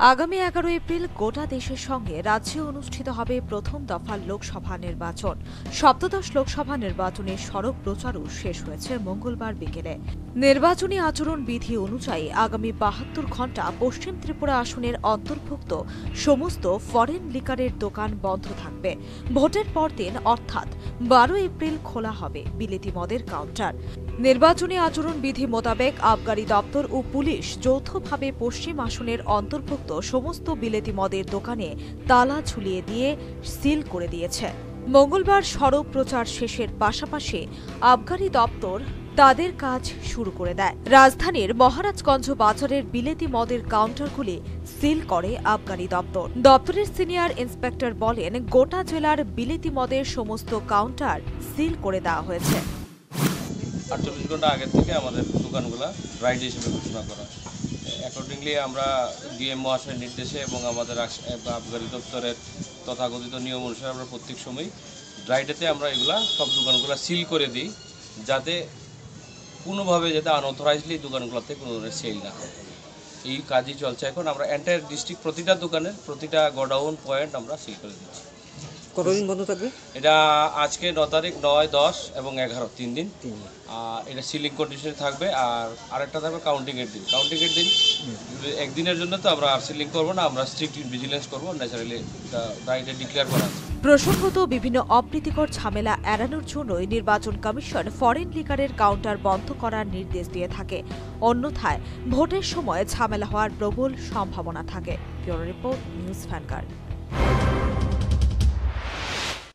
আগামী এগারো এপ্রিল গোটা দেশের সঙ্গে রাজ্যে অনুষ্ঠিত হবে প্রথম দফার লোকসভা নির্বাচন। সপ্তদশ লোকসভা নির্বাচনের সড়ক প্রচারও শেষ হয়েছে মঙ্গলবার বিকেলে। নির্বাচনী আচরণ বিধি অনুযায়ী আগামী বাহাত্তর ঘণ্টা পশ্চিম ত্রিপুরা আসনের অন্তর্ভুক্ত সমস্ত ফরেন লিকারের দোকান বন্ধ থাকবে। ভোটের পরদিন অর্থাৎ বারো এপ্রিল খোলা হবে বিলেতি মদের কাউন্টার। নির্বাচনী আচরণ বিধি মোতাবেক আবগারি দপ্তর ও পুলিশ যৌথভাবে পশ্চিম আসনের অন্তর্ভুক্ত সমস্ত বিলেতি মদের দোকানে তালা ঝুলিয়ে দিয়ে সিল করে দিয়েছে। মঙ্গলবার সড়ক প্রচার শেষের পাশাপাশি আবগারি দপ্তর তাদের কাজ শুরু করে দেয়। রাজধানীর মহারাজগঞ্জ বাজারের বিলেতি মদের কাউন্টারগুলি সিল করে আবগারি দপ্তর। দপ্তরের সিনিয়র ইন্সপেক্টর বলেন, গোটা জেলার বিলেতি মদের সমস্ত কাউন্টার সিল করে দেওয়া হয়েছে। আটচল্লিশ ঘণ্টা আগের থেকে আমাদের দোকানগুলো রাইড হিসেবে ঘোষণা করা। অ্যাকর্ডিংলি আমরা ডিএম মহাশয়ের নির্দেশে এবং আমাদের আবগারি দপ্তরের তথাকথিত নিয়ম অনুসারে আমরা প্রত্যেক সময় রাইডেতে আমরা এগুলা সব দোকানগুলো সিল করে দিই, যাতে কোনোভাবে যাতে আনঅথরাইজলি দোকানগুলোতে কোনো ধরনের সেল না হয়। এই কাজই চলছে এখন। আমরা এন্টায়ার ডিস্ট্রিক্ট প্রতিটা দোকানের প্রতিটা গোডাউন পয়েন্ট আমরা সিল করে দিচ্ছি। কতদিন বন্ধ থাকবে? এটা আজকে ন তারিখ নয় দশ এবং এগারো তিন দিন। তিন দিন। আর এটা সিলিং কন্ডিশনে থাকবে আর আরেকটা থাকবে কাউন্টিং এর দিন। কাউন্টিং এর দিন একদিনের জন্য তো আমরা আর সিলিং করব না আমরা স্ট্রিক্ট ভিজিলেন্স করব ন্যাচারালি রাইটে ডিক্লেয়ার করা আছে। প্রসঙ্গত বিভিন্ন অপ্রীতিকর ঝামেলা এড়ানোর জন্যই নির্বাচন কমিশন ফরেন লিকারের কাউন্টার বন্ধ করার নির্দেশ দিয়ে থাকে। অন্যথায় ভোটের সময় ঝামেলা হওয়ার প্রবল সম্ভাবনা থাকে। Bureau report news vanguard